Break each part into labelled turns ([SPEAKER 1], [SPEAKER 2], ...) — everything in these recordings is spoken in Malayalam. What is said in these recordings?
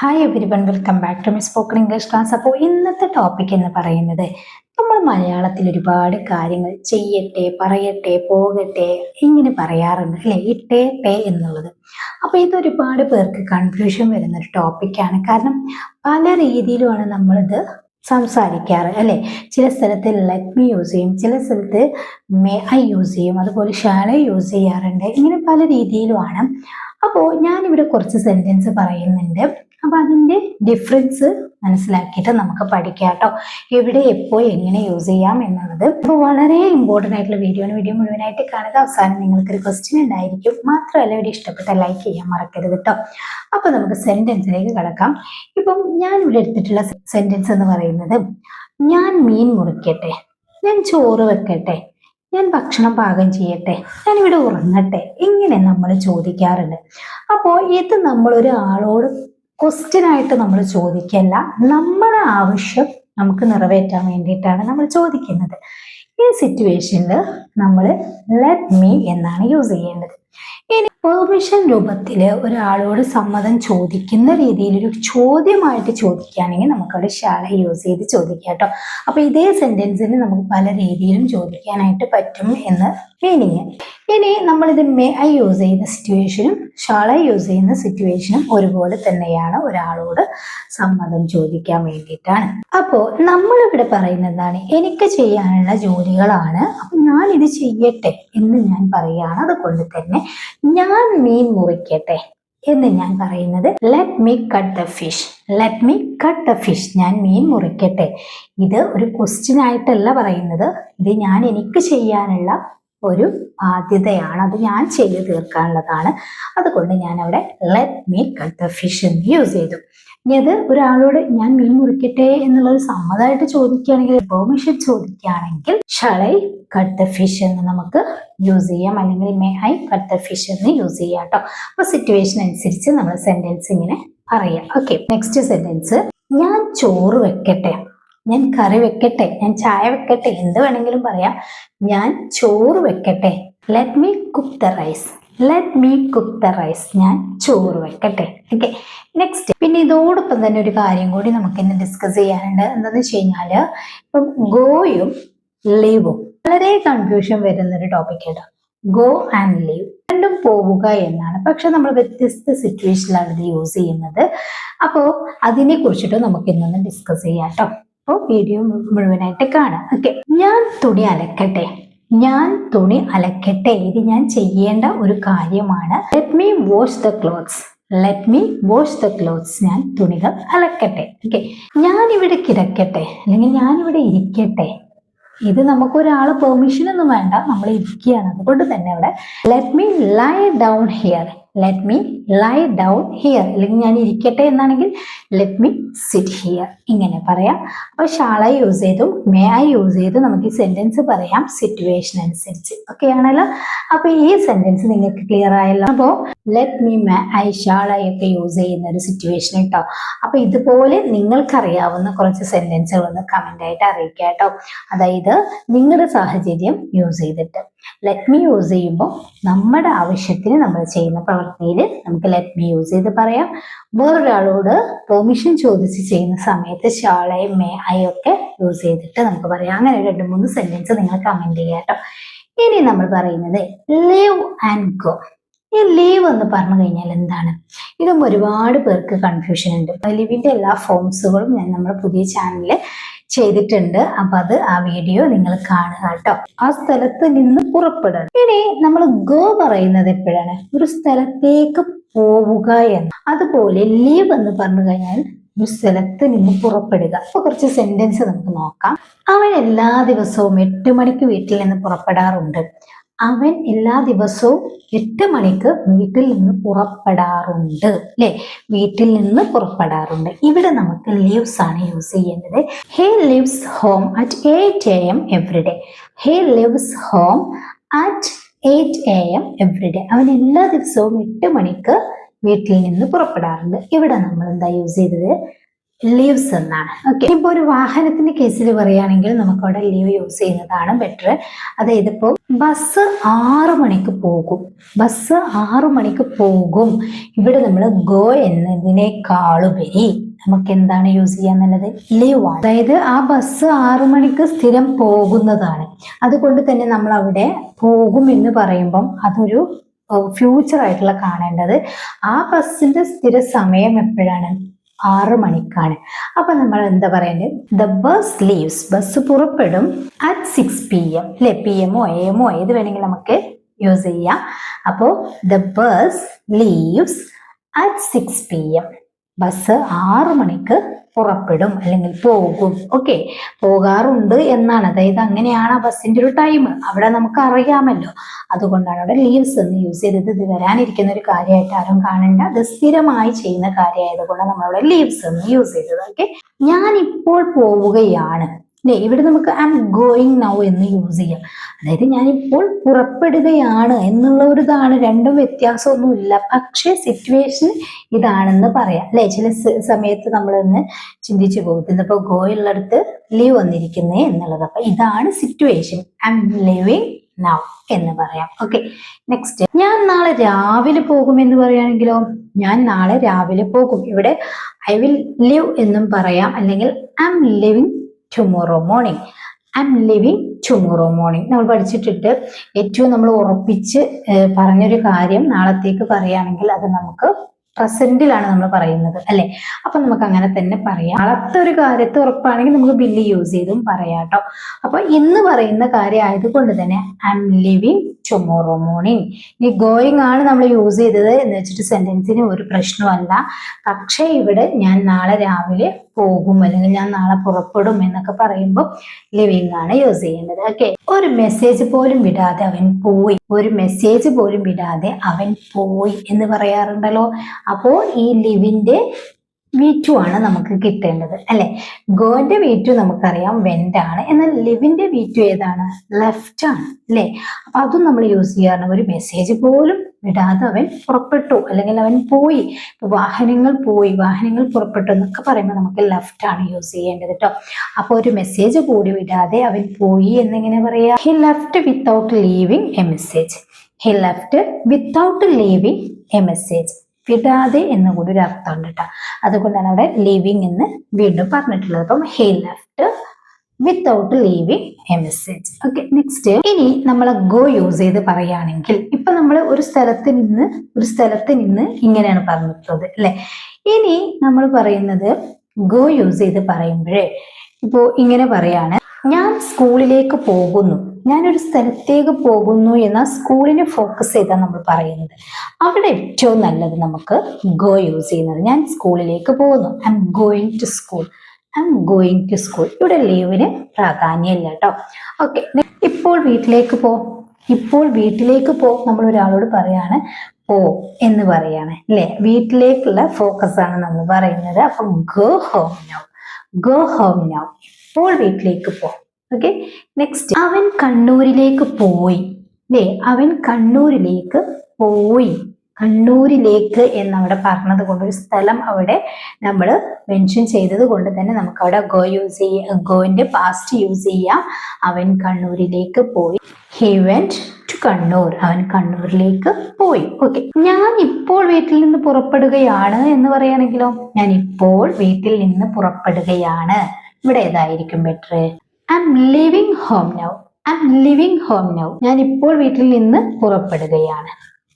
[SPEAKER 1] Hi everyone welcome back to my spoken English class അപ്പോൾ ഇന്നത്തെ ടോപ്പിക് എന്ന് പറയുന്നത് നമ്മൾ മലയാളത്തിൽ ഒരുപാട് കാര്യങ്ങൾ ചെയ്യട്ടെ പറയട്ടെ പോകട്ടെ ഇങ്ങനെ പറയാറുണ്ട് അല്ലേ? ഇട്ടേ എന്നുള്ളത്. അപ്പോൾ ഇതൊരുപാട് പേർക്ക് കൺഫ്യൂഷൻ വരുന്ന ഒരു ടോപ്പിക്കാണ് കാരണം പല രീതിയിലുമാണ് നമ്മളിത് സംസാരിക്കാറ് അല്ലേ? ചില സ്ഥലത്ത് ലെറ്റ് മി യൂസ് ചെയ്യും ചില സ്ഥലത്ത് മേ ഐ യൂസ് ചെയ്യും അതുപോലെ ഷാല യൂസ് ചെയ്യാറുണ്ട്. ഇങ്ങനെ പല രീതിയിലുമാണ്. അപ്പോൾ ഞാനിവിടെ കുറച്ച് സെന്റൻസ് പറയുന്നുണ്ട്. അപ്പോൾ അതിന്റെ ഡിഫറൻസ് മനസ്സിലാക്കിയിട്ട് നമുക്ക് പഠിക്കാം കേട്ടോ. എവിടെ എപ്പോ എങ്ങനെ യൂസ് ചെയ്യാം എന്നുള്ളത്. അപ്പോൾ വളരെ ഇമ്പോർട്ടന്റ് ആയിട്ടുള്ള വീഡിയോ ആണ് വീഡിയോ മുഴുവനായിട്ട് കാണുക. അവസാനം നിങ്ങൾക്ക് ഒരു ക്വസ്റ്റ്യൻ ഉണ്ടായിരിക്കും. മാത്രമല്ല വീഡിയോ ഇഷ്ടപ്പെട്ട ലൈക്ക് ചെയ്യാൻ മറക്കരുത് കേട്ടോ അപ്പോൾ നമുക്ക് സെന്റൻസിലേക്ക് കിടക്കാം. ഇപ്പം ഞാൻ ഇവിടെ എടുത്തിട്ടുള്ള സെന്റൻസ് എന്ന് പറയുന്നത് ഞാൻ മീൻ മുറിക്കട്ടെ ഞാൻ ചോറ് വെക്കട്ടെ ഞാൻ ഭക്ഷണം പാകം ചെയ്യട്ടെ ഞാൻ ഇവിടെ ഉറങ്ങട്ടെ ഇങ്ങനെ നമ്മൾ ചോദിക്കാറുണ്ട്. അപ്പോൾ ഇത് നമ്മൾ ഒരാളോട് ക്വസ്റ്റ്യൻ ആയിട്ട് നമ്മൾ ചോദിക്കല്ല. നമ്മുടെ ആവശ്യം നമുക്ക് നിറവേറ്റാൻ വേണ്ടിയിട്ടാണ് നമ്മൾ ചോദിക്കുന്നത്. ഈ സിറ്റുവേഷനിൽ നമ്മൾ ലെറ്റ് മീ എന്നാണ് യൂസ് ചെയ്യേണ്ടത്. ഇനി പെർമിഷൻ രൂപത്തിൽ ഒരാളോട് സമ്മതം ചോദിക്കുന്ന രീതിയിൽ ഒരു ചോദ്യമായിട്ട് ചോദിക്കുകയാണെങ്കിൽ നമുക്കവിടെ ശാല യൂസ് ചെയ്ത് ചോദിക്കാം കേട്ടോ. അപ്പൊ ഇതേ സെന്റൻസിൽ നമുക്ക് പല രീതിയിലും ചോദിക്കാനായിട്ട് പറ്റും എന്ന് മീനിങ് ഇനി നമ്മളിത് മേ ഐ യൂസ് ചെയ്യുന്ന സിറ്റുവേഷനും ഷാള യൂസ് ചെയ്യുന്ന സിറ്റുവേഷനും ഒരുപോലെ തന്നെയാണ് ഒരാളോട് സമ്മതം ചോദിക്കാൻ വേണ്ടിയിട്ടാണ്. അപ്പോൾ നമ്മളിവിടെ എന്താണ് എനിക്ക് ചെയ്യാനുള്ള ജോലികളാണ് അപ്പം ഞാൻ ഇത് ചെയ്യട്ടെ എന്ന് ഞാൻ പറയുകയാണ്. അതുകൊണ്ട് തന്നെ ഞാൻ മീൻ മുറിക്കട്ടെ എന്ന് ഞാൻ പറയുന്നത് let me cut the fish let me cut the fish ഞാൻ മീൻ മുറിക്കട്ടെ. ഇത് ഒരു ക്വസ്റ്റ്യൻ ആയിട്ടല്ല പറയുന്നത്. ഇത് ഞാൻ എനിക്ക് ചെയ്യാനുള്ള ഒരു ബാധ്യതയാണ് അത് ഞാൻ ചെയ്തു തീർക്കാനുള്ളതാണ്. അതുകൊണ്ട് ഞാൻ അവിടെ let me cut the fish എന്ന് യൂസ് ചെയ്തു. ഇനി അത് ഒരാളോട് ഞാൻ മീൻ മുറിക്കട്ടെ എന്നുള്ള ഒരു സമ്മതമായിട്ട് ചോദിക്കുകയാണെങ്കിൽ പെർമിഷൻ ചോദിക്കുകയാണെങ്കിൽ ഷളൈ കട്ട് ദ ഫിഷ് എന്ന് നമുക്ക് യൂസ് ചെയ്യാം. അല്ലെങ്കിൽ may I cut the fish എന്ന് യൂസ് ചെയ്യാം കേട്ടോ അപ്പൊ സിറ്റുവേഷൻ അനുസരിച്ച് നമ്മൾ സെന്റൻസ് ഇങ്ങനെ പറയാം. ഓക്കെ നെക്സ്റ്റ് സെന്റൻസ് ഞാൻ ചോറ് വെക്കട്ടെ. ഞാൻ കറി വെക്കട്ടെ ഞാൻ ചായ വെക്കട്ടെ എന്ത് വേണമെങ്കിലും പറയാം. ഞാൻ ചോറ് വെക്കട്ടെ. Let me cook the rice let me cook the rice ഞാൻ ചോറ് വെക്കട്ടെ. ഓക്കെ നെക്സ്റ്റ് പിന്നെ ഇതോടൊപ്പം തന്നെ ഒരു കാര്യം കൂടി നമുക്ക് ഇന്ന് ഡിസ്കസ് ചെയ്യാനുണ്ട്. എന്താണെന്ന് വെച്ച് കഴിഞ്ഞാൽ ഇപ്പം ഗോയും ലീവും വളരെ കൺഫ്യൂഷൻ വരുന്ന ഒരു ടോപ്പിക് ആണ് ഗോ ആൻഡ് ലീവ് രണ്ടും പോവുക എന്നാണ്. പക്ഷെ നമ്മൾ വ്യത്യസ്ത സിറ്റുവേഷനിലാണ് ഇത് യൂസ് ചെയ്യുന്നത്. അപ്പോൾ അതിനെ കുറിച്ചിട്ട് നമുക്ക് ഇന്നൊന്ന് ഡിസ്കസ് ചെയ്യാം കേട്ടോ. അപ്പോൾ വീഡിയോ മുഴുവനായിട്ട് കാണാം. ഓക്കെ ഞാൻ തുണി അലക്കട്ടെ. ഞാൻ തുണി അലക്കട്ടെ. ഇത് ഞാൻ ചെയ്യേണ്ട ഒരു കാര്യമാണ്. Let me wash the clothes let me wash the clothes ഞാൻ തുണികൾ അലക്കട്ടെ. ഓക്കെ ഞാൻ ഇവിടെ കിടക്കട്ടെ. അല്ലെങ്കിൽ ഞാൻ ഇവിടെ ഇരിക്കട്ടെ. ഇത് നമുക്ക് ഒരാൾ പെർമിഷൻ ഒന്നും വേണ്ട. നമ്മൾ ഇരിക്കുകയാണ്. അതുകൊണ്ട് തന്നെ അവിടെ let me lie down here let me lie down here അല്ലെങ്കിൽ ഞാൻ ഇരിക്കട്ടെ എന്നാണെങ്കിൽ ലെറ്റ് മീ സിറ്റ് ഹിയർ ഇങ്ങനെ പറയാം. അപ്പോൾ ഷാള യൂസ് ചെയ്തും മേ ഐ യൂസ് ചെയ്തും നമുക്ക് ഈ സെന്റൻസ് പറയാം. സിറ്റുവേഷൻ അനുസരിച്ച് ഓക്കെ ആണല്ലോ? അപ്പോൾ ഈ സെന്റൻസ് നിങ്ങൾക്ക് ക്ലിയർ ആയല്ലോ? അപ്പോൾ let me may I shall ഒക്കെ യൂസ് ചെയ്യുന്ന ഒരു സിറ്റുവേഷൻ കേട്ടോ അപ്പോൾ ഇതുപോലെ നിങ്ങൾക്കറിയാവുന്ന കുറച്ച് സെന്റൻസുകൾ ഒന്ന് കമന്റ് ആയിട്ട് അറിയിക്കാം കേട്ടോ അതായത് നിങ്ങളുടെ സാഹചര്യം യൂസ് ചെയ്തിട്ട്. ലെറ്റ് യൂസ് ചെയ്യുമ്പോൾ നമ്മുടെ ആവശ്യത്തിന് നമ്മൾ ചെയ്യുന്ന പ്രവൃത്തിയിൽ നമുക്ക് ലെറ്റ് യൂസ് ചെയ്ത് പറയാം. വേറൊരാളോട് പെർമിഷൻ ചോദിച്ച് ചെയ്യുന്ന സമയത്ത് ഷാളയും മേ ഐ ഒക്കെ യൂസ് ചെയ്തിട്ട് നമുക്ക് പറയാം. അങ്ങനെ രണ്ട് മൂന്ന് സെന്റൻസ് നിങ്ങൾ കമന്റ് ചെയ്യാം കേട്ടോ. ഇനി നമ്മൾ പറയുന്നത് ലീവ് ആൻഡ് ഗോ ഈ ലീവ് എന്ന് പറഞ്ഞു കഴിഞ്ഞാൽ എന്താണ്? ഇതും ഒരുപാട് പേർക്ക് കൺഫ്യൂഷൻ ഉണ്ട്. ലീവിന്റെ എല്ലാ ഫോംസുകളും ഞാൻ നമ്മുടെ പുതിയ ചാനലിൽ ചെയ്തിട്ടുണ്ട്. അപ്പൊ അത് ആ വീഡിയോ നിങ്ങൾ കാണുക കേട്ടോ. ആ സ്ഥലത്ത് നിന്ന് പുറപ്പെടണം. ഇനി നമ്മൾ ഗോ പറയുന്നത് എപ്പോഴാണ്? ഒരു സ്ഥലത്തേക്ക് പോവുക എന്ന്. അതുപോലെ ലീവ് എന്ന് പറഞ്ഞു കഴിഞ്ഞാൽ ഒരു സ്ഥലത്ത് നിന്ന് പുറപ്പെടുക. അപ്പൊ കുറച്ച് സെന്റൻസ് നമുക്ക് നോക്കാം. അവൻ എല്ലാ ദിവസവും എട്ട് മണിക്ക് വീട്ടിൽ നിന്ന് പുറപ്പെടാറുണ്ട്. അവൻ എല്ലാ ദിവസവും എട്ട് മണിക്ക് വീട്ടിൽ നിന്ന് പുറപ്പെടാറുണ്ട് അല്ലെ? വീട്ടിൽ നിന്ന് പുറപ്പെടാറുണ്ട്. ഇവിടെ നമുക്ക് ലീവ്സ് ആണ് യൂസ് ചെയ്യുന്നത്. He lives home at eight a m every day he lives home at eight a m every day അവൻ എല്ലാ ദിവസവും എട്ട് മണിക്ക് വീട്ടിൽ നിന്ന് പുറപ്പെടാറുണ്ട്. ഇവിടെ നമ്മൾ എന്താ യൂസ് ചെയ്തത്? ലീവ്സ് എന്നാണ്. ഓക്കെ ഇപ്പോൾ ഒരു വാഹനത്തിന്റെ കേസിൽ പറയുകയാണെങ്കിൽ നമുക്ക് അവിടെ ലീവ് യൂസ് ചെയ്യുന്നതാണ് ബെറ്റർ അതായത് ഇപ്പോൾ ബസ് ആറു മണിക്ക് പോകും. ബസ് ആറു മണിക്ക് പോകും. ഇവിടെ നമ്മൾ ഗോ എന്നതിനേക്കാളുപരി നമുക്ക് എന്താണ് യൂസ് ചെയ്യാന്നുള്ളത്? ലീവ് ആണ്. അതായത് ആ ബസ് ആറു മണിക്ക് സ്ഥിരം പോകുന്നതാണ്. അതുകൊണ്ട് തന്നെ നമ്മൾ അവിടെ പോകും എന്ന് പറയുമ്പം അതൊരു ഫ്യൂച്ചർ ആയിട്ടുള്ള കാണേണ്ടത്. ആ ബസ്സിന്റെ സ്ഥിര സമയം എപ്പോഴാണ്? ആറ് മണിക്കാണ്. അപ്പൊ നമ്മൾ എന്താ പറയണ്ടത്? ദ ബസ് ലീവ്സ് ബസ് പുറപ്പെടും അറ്റ് സിക്സ് പി എം അല്ലെ പി എമ്മോ എമ്മോ ഏത് വേണമെങ്കിലും നമുക്ക് യൂസ് ചെയ്യാം. അപ്പോൾ the bus leaves at six p m bus ആറു മണിക്ക് പുറപ്പെടും അല്ലെങ്കിൽ പോകും. ഓക്കെ പോകാറുണ്ട് എന്നാണ്. അതായത് അങ്ങനെയാണ് ആ ബസ്സിന്റെ ഒരു ടൈം അവിടെ നമുക്ക് അറിയാമല്ലോ. അതുകൊണ്ടാണ് അവിടെ ലീവ്സ് എന്ന് യൂസ് ചെയ്തത് ഇത് വരാനിരിക്കുന്ന ഒരു കാര്യമായിട്ട് ആരും കാണേണ്ട. അത് സ്ഥിരമായി ചെയ്യുന്ന കാര്യമായതുകൊണ്ട് നമ്മളവിടെ ലീവ്സ് എന്ന് യൂസ് ചെയ്തത്. ഓക്കെ ഞാൻ ഇപ്പോൾ പോവുകയാണ്. അല്ലേ ഇവിടെ നമുക്ക് ഐ എം ഗോയിങ് നൗ എന്ന് യൂസ് ചെയ്യാം. അതായത് ഞാനിപ്പോൾ പുറപ്പെടുകയാണ് എന്നുള്ള ഒരു ഇതാണ് രണ്ടും വ്യത്യാസമൊന്നുമില്ല. പക്ഷേ സിറ്റുവേഷൻ ഇതാണെന്ന് പറയാം. അല്ലെ? ചില സമയത്ത് നമ്മളൊന്ന് ചിന്തിച്ചു പോകും. ഇന്നിപ്പോ ഗോ ഉള്ളടുത്ത് ലീവ് വന്നിരിക്കുന്നേ എന്നുള്ളത്. അപ്പൊ ഇതാണ് situation I'm living now എന്ന് പറയാം. ഓക്കെ നെക്സ്റ്റ് ഞാൻ നാളെ രാവിലെ പോകും എന്ന് പറയുകയാണെങ്കിലോ? ഞാൻ നാളെ രാവിലെ പോകും. ഇവിടെ ഐ വിൽ ലിവ് എന്നും പറയാം. അല്ലെങ്കിൽ I'm living tomorrow morning I'm living tomorrow morning നമ്മൾ പഠിച്ചിട്ടിട്ട് ഏറ്റവും നമ്മൾ ഉറപ്പിച്ച് പറഞ്ഞൊരു കാര്യം നാളത്തേക്ക് പറയുകയാണെങ്കിൽ അത് നമുക്ക് പ്രസന്റിലാണ് നമ്മൾ പറയുന്നത് അല്ലെ? അപ്പൊ നമുക്ക് അങ്ങനെ തന്നെ പറയാം. ഒരു കാര്യത്തെ ഉറപ്പാണെങ്കിൽ നമുക്ക് ബില്ല് യൂസ് ചെയ്തും പറയാം കേട്ടോ. അപ്പൊ ഇന്ന് പറയുന്ന കാര്യം ആയതുകൊണ്ട് തന്നെ I'm living tomorrow morning ഇനി ഗോയിങ് ആണ് നമ്മൾ യൂസ് ചെയ്തത് എന്ന് വെച്ചിട്ട് സെന്റൻസിന് ഒരു പ്രശ്നമല്ല. പക്ഷേ ഇവിടെ ഞാൻ നാളെ രാവിലെ പോകും അല്ലെങ്കിൽ ഞാൻ നാളെ പുറപ്പെടും എന്നൊക്കെ പറയുമ്പോൾ ലിവിങ് ആണ് യൂസ് ചെയ്യേണ്ടത് ഓക്കെ ഒരു മെസ്സേജ് പോലും വിടാതെ അവൻ പോയി. ഒരു മെസ്സേജ് പോലും വിടാതെ അവൻ പോയി എന്ന് പറയാറുണ്ടല്ലോ. അപ്പോൾ ഈ ലിവിന്റെ വി ടു ആണ് നമുക്ക് കിട്ടേണ്ടത് അല്ലെ? ഗോന്റെ വി ടു നമുക്കറിയാം വെന്റ് ആണ്. എന്നാൽ ലിവിന്റെ വി ടു ഏതാണ്? ലെഫ്റ്റ് ആണ് അല്ലെ? അപ്പൊ അതും നമ്മൾ യൂസ് ചെയ്യാറുണ്ട് ഒരു മെസ്സേജ് പോലും വിടാതെ അവൻ പുറപ്പെട്ടു. അല്ലെങ്കിൽ അവൻ പോയി. ഇപ്പൊ വാഹനങ്ങൾ പോയി. വാഹനങ്ങൾ പുറപ്പെട്ടു എന്നൊക്കെ പറയുമ്പോൾ നമുക്ക് ലെഫ്റ്റ് ആണ് യൂസ് ചെയ്യേണ്ടത് കേട്ടോ അപ്പൊ ഒരു മെസ്സേജ് കൂടി വിടാതെ അവൻ പോയി എന്നിങ്ങനെ പറയാ he left without leaving a message he left without leaving a message വിടാതെ എന്ന് കൂടി ഒരു അർത്ഥമുണ്ട് കേട്ടോ അതുകൊണ്ടാണ് അവിടെ ലിവിങ് എന്ന് വീണ്ടും പറഞ്ഞിട്ടുള്ളത്. അപ്പം he left without leaving a message okay next ഇനി നമ്മൾ ഗോ യൂസ് ചെയ്ത് പറയുകയാണെങ്കിൽ ഇപ്പൊ നമ്മൾ ഒരു സ്ഥലത്ത് നിന്ന് ഒരു സ്ഥലത്ത് നിന്ന് ഇങ്ങനെയാണ് പറഞ്ഞിട്ടുള്ളത് അല്ലെ? ഇനി നമ്മൾ പറയുന്നത് ഗോ യൂസ് ചെയ്ത് പറയുമ്പോഴേ ഇപ്പോ ഇങ്ങനെ പറയാണ് ഞാൻ സ്കൂളിലേക്ക് പോകുന്നു. ഞാനൊരു സ്ഥലത്തേക്ക് പോകുന്നു എന്ന സ്കൂളിനെ ഫോക്കസ് ചെയ്താണ് നമ്മൾ പറയുന്നത്. അവിടെ ഏറ്റവും നല്ലത് നമുക്ക് ഗോ യൂസ് ചെയ്യുന്നത്. ഞാൻ സ്കൂളിലേക്ക് പോകുന്നു. I'm going to school I'm going to school ഇവിടെ ലീവിന് പ്രാധാന്യമില്ല കേട്ടോ ഓക്കെ ഇപ്പോൾ വീട്ടിലേക്ക് പോ. ഇപ്പോൾ വീട്ടിലേക്ക് പോ നമ്മൾ ഒരാളോട് പറയാണ് പോ എന്ന് പറയാണ്. അല്ലെ വീട്ടിലേക്കുള്ള ഫോക്കസ് ആണ് നമ്മൾ പറയുന്നത്. അപ്പൊ go home now go home now Paul വീട്ടിലേക്ക് പോ. ഓക്കെ നെക്സ്റ്റ് അവൻ കണ്ണൂരിലേക്ക് പോയി. അല്ലേ അവൻ കണ്ണൂരിലേക്ക് പോയി. കണ്ണൂരിലേക്ക് എന്നവിടെ പറഞ്ഞത് കൊണ്ട് ഒരു സ്ഥലം അവിടെ നമ്മൾ മെൻഷൻ ചെയ്തത് കൊണ്ട് തന്നെ നമുക്ക് അവിടെ ഗോ യൂസ് ചെയ്യാം. ഗോയിന്റെ പാസ്റ്റ് യൂസ് ചെയ്യാം. അവൻ കണ്ണൂരിലേക്ക് പോയി. ഹി വെന്റ് ടു കണ്ണൂർ അവൻ കണ്ണൂരിലേക്ക് പോയി. ഓക്കെ ഞാൻ ഇപ്പോൾ വീട്ടിൽ നിന്ന് പുറപ്പെടുകയാണ് എന്ന് പറയുകയാണെങ്കിലോ? ഞാൻ ഇപ്പോൾ വീട്ടിൽ നിന്ന് പുറപ്പെടുകയാണ്. ഇവിടെ ഏതായിരിക്കും better I'm living home now I'm living home now ഞാൻ ഇപ്പോൾ വീട്ടിൽ നിന്ന് പുറപ്പെടുകയാണ്.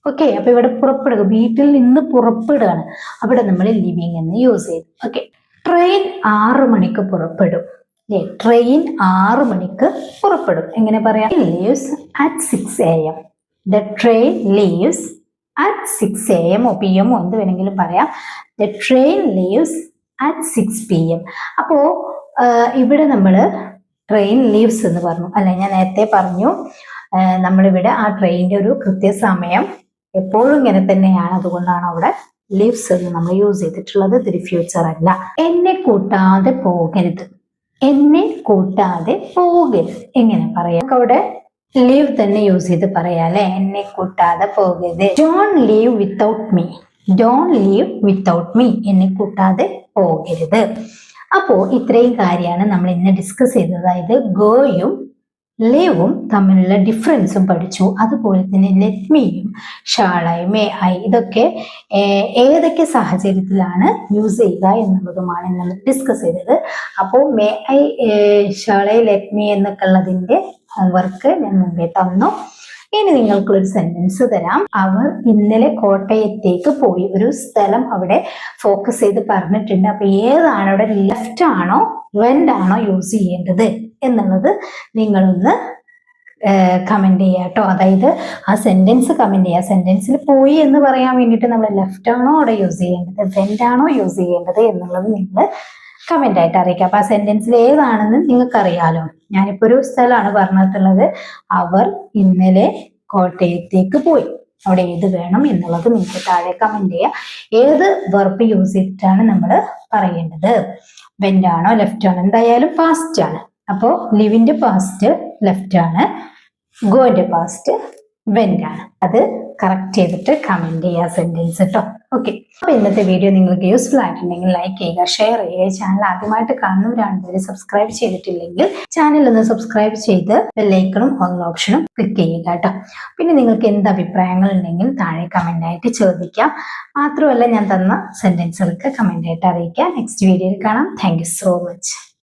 [SPEAKER 1] ഓക്കെ അപ്പൊ ഇവിടെ പുറപ്പെടുക. വീട്ടിൽ നിന്ന് പുറപ്പെടുകയാണ്. അവിടെ നമ്മൾ ലിവിങ് എന്ന് യൂസ് ചെയ്തു ഓക്കെ ട്രെയിൻ ആറ് മണിക്ക് പുറപ്പെടും. അല്ലേ ട്രെയിൻ ആറ് മണിക്ക് പുറപ്പെടും. എങ്ങനെ പറയാം? Leaves at six a m the train leaves at six a m O p m എന്ത് വേണമെങ്കിലും പറയാം. The train leaves at six p m അപ്പോ ഇവിടെ നമ്മൾ ട്രെയിൻ ലീവ്സ് എന്ന് പറഞ്ഞു. അല്ലെ ഞാൻ നേരത്തെ പറഞ്ഞു നമ്മളിവിടെ ആ ട്രെയിനിന്റെ ഒരു കൃത്യസമയം എപ്പോഴും ഇങ്ങനെ തന്നെയാണ്. അതുകൊണ്ടാണ് അവിടെ ലീവ്സ് എന്ന് നമ്മൾ യൂസ് ചെയ്തിട്ടുള്ളത്. ഇതൊരു ഫ്യൂച്ചർ അല്ല. എന്നെ കൂട്ടാതെ പോകരുത്. എന്നെ കൂട്ടാതെ പോകരുത്. എങ്ങനെ പറയാം? അവിടെ ലീവ് തന്നെ യൂസ് ചെയ്ത് പറയാല്ലേ എന്നെ കൂട്ടാതെ പോകരുത്. Don't leave without me don't leave without me എന്നെ കൂട്ടാതെ പോകരുത്. അപ്പോൾ ഇത്രയും കാര്യമാണ് നമ്മൾ ഇന്ന് ഡിസ്കസ് ചെയ്തത്. അതായത് ഗോയും ലേവും തമ്മിലുള്ള ഡിഫറൻസും പഠിച്ചു. അതുപോലെ തന്നെ ലെറ്റ്മിയും ഷാളയും മേ ഐ ഇതൊക്കെ ഏതൊക്കെ സാഹചര്യത്തിലാണ് യൂസ് ചെയ്യുക എന്നുള്ളതുമാണ് നമ്മൾ ഡിസ്കസ് ചെയ്തത്. അപ്പോൾ മേ ഐ ഷാളൈ ലെറ്റ്മി എന്നൊക്കെ ഉള്ളതിന്റെ ഹോംവർക്ക് ഞാൻ മുമ്പേ തന്നു. ഇനി നിങ്ങൾക്കൊരു സെന്റൻസ് തരാം. അവർ ഇന്നലെ കോട്ടയത്തേക്ക് പോയി ഒരു സ്ഥലം അവിടെ ഫോക്കസ് ചെയ്ത് പറഞ്ഞിട്ടുണ്ട്. അപ്പൊ ഏതാണ് അവിടെ ലെഫ്റ്റ് ആണോ വെൻഡ് ആണോ യൂസ് ചെയ്യേണ്ടത്? എന്നുള്ളത് നിങ്ങളൊന്ന് കമന്റ് ചെയ്യുക കേട്ടോ. അതായത് ആ സെന്റൻസ് കമന്റ് ചെയ്യുക സെന്റൻസിൽ പോയി എന്ന് പറയാൻ വേണ്ടിയിട്ട് നമ്മൾ ലെഫ്റ്റ് ആണോ അവിടെ യൂസ് ചെയ്യേണ്ടത്? വെന്റ് ആണോ യൂസ് ചെയ്യേണ്ടത് എന്നുള്ളത് നിങ്ങൾ കമന്റ് ആയിട്ട് അറിയിക്കുക. അപ്പോൾ ആ സെന്റൻസിൽ ഏതാണെന്ന് നിങ്ങൾക്കറിയാലോ. ഞാനിപ്പോൾ ഞാനിപ്പോ ഒരു സ്ഥലമാണ് പറഞ്ഞിട്ടുള്ളത്. അവർ ഇന്നലെ കോട്ടയത്തേക്ക് പോയി. അവിടെ ഏത് വേണം എന്നുള്ളത് നിങ്ങൾക്ക് താഴെ കമന്റ് ചെയ്യുക ഏത് വെർബ് യൂസ് ചെയ്തിട്ടാണ് നമ്മൾ പറയേണ്ടത്? വെന്റ് ആണോ ലെഫ്റ്റ് ആണോ? എന്തായാലും ഫാസ്റ്റ് ആണ്. അപ്പോൾ ലിവിന്റെ പാസ്റ്റ് ലെഫ്റ്റ് ആണ്. ഗോന്റെ പാസ്റ്റ് വെന്റ് ആണ്. അത് കറക്റ്റ് ചെയ്തിട്ട് കമന്റ് ചെയ്യുക സെന്റൻസ് കേട്ടോ ഓക്കെ അപ്പൊ ഇന്നത്തെ വീഡിയോ നിങ്ങൾക്ക് യൂസ്ഫുൾ ആയിട്ടുണ്ടെങ്കിൽ ലൈക്ക് ചെയ്യുക ഷെയർ ചെയ്യുക. ചാനൽ ആദ്യമായിട്ട് കാണുന്നവരാണെങ്കിൽ സബ്സ്ക്രൈബ് ചെയ്തിട്ടില്ലെങ്കിൽ ചാനൽ ഒന്ന് സബ്സ്ക്രൈബ് ചെയ്ത് ബെല്ലൈക്കണും ഓൺ ഓപ്ഷനും ക്ലിക്ക് ചെയ്യുക കേട്ടോ പിന്നെ നിങ്ങൾക്ക് എന്ത് അഭിപ്രായങ്ങൾ ഉണ്ടെങ്കിൽ താഴെ കമന്റ് ആയിട്ട് ചോദിക്കാം. മാത്രമല്ല ഞാൻ തന്ന സെന്റൻസുകൾക്ക് കമന്റ് ആയിട്ട് അറിയിക്കാം. നെക്സ്റ്റ് വീഡിയോയിൽ കാണാം. Thank so much